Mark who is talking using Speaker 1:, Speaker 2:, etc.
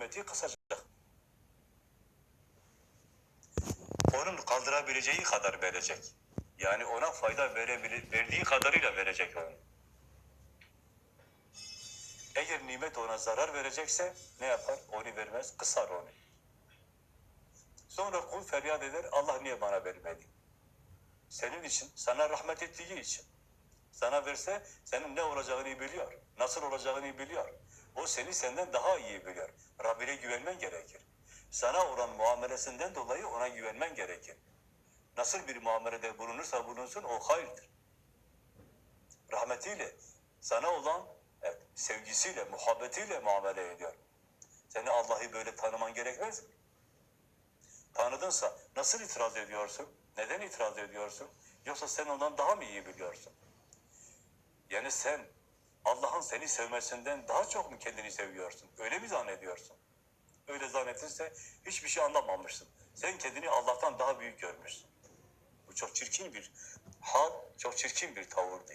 Speaker 1: nimeti kısacak. Onun kaldırabileceği kadar verecek. Yani ona fayda verebilir, verdiği kadarıyla verecek onu. Eğer nimet ona zarar verecekse ne yapar? Onu vermez, kısar onu. Sonra kul feryat eder, Allah niye bana vermedi? Senin için, sana rahmet ettiği için. Sana verse senin ne olacağını biliyor. Nasıl olacağını biliyor. O seni senden daha iyi biliyor. Rabbine güvenmen gerekir. Sana olan muamelesinden dolayı ona güvenmen gerekir. Nasıl bir muamelede bulunursa bulunsun o hayırdır. Rahmetiyle, sana olan evet, sevgisiyle, muhabbetiyle muamele ediyor. Seni Allah'ı böyle tanıman gerekmez mi? Tanıdınsa nasıl itiraz ediyorsun? Neden itiraz ediyorsun? Yoksa sen ondan daha mı iyi biliyorsun? Yani sen Allah'ın seni sevmesinden daha çok mu kendini seviyorsun? Öyle mi zannediyorsun? Öyle zannetirse hiçbir şey anlamamışsın. Sen kendini Allah'tan daha büyük görmüşsün. Bu çok çirkin bir hal, çok çirkin bir tavırdı.